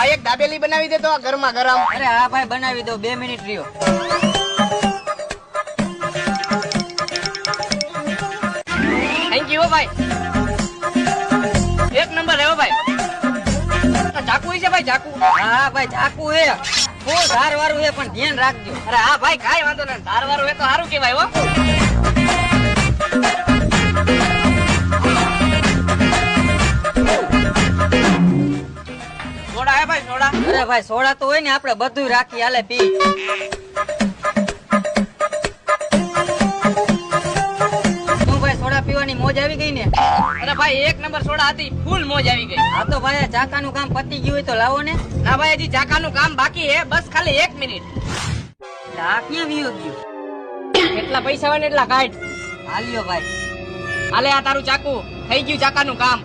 આ એક દાબેલી બનાવી દે તો આ ગરમા ગરમ. અરે હા ભાઈ બનાવી દો બે મિનિટ રહ્યો. થેન્ક યુ ભાઈ. એક નંબર રહ્યો ભાઈ. ચાકુ છે ભાઈ ચાકુ. હા હા ભાઈ ચાકુ હે. બહુ ધાર વાળું હે પણ ધ્યાન રાખજો. અરે હા ભાઈ કાઈ વાંધો નહીં. ધાર વાળું એ તો સારું કહેવાય હો. સોડા હે ભાઈ સોડા? અરે ભાઈ સોડા તો હોય ને આપણે બધું રાખી હાલે પી. શું ભાઈ સોડા પીવાની મોજ આવી ગઈ ને? અરે ભાઈ એક નંબર સોડા હતી ફૂલ મોજ આવી ગઈ. હા તો ભાઈ આ ચાકાનું કામ પતી ગયું હોય તો લાવો ને. ના ભાઈ હજી ચાકાનું કામ બાકી હે બસ ખાલી એક મિનિટ. એટલે આ ક્યાં વિયો ગયું? કેટલા પૈસા હોય ને એટલા કાઢ. હાલ્યો ભાઈ. હાલે આ તારું ચાકુ. થઈ ગયું ચાકાનું કામ.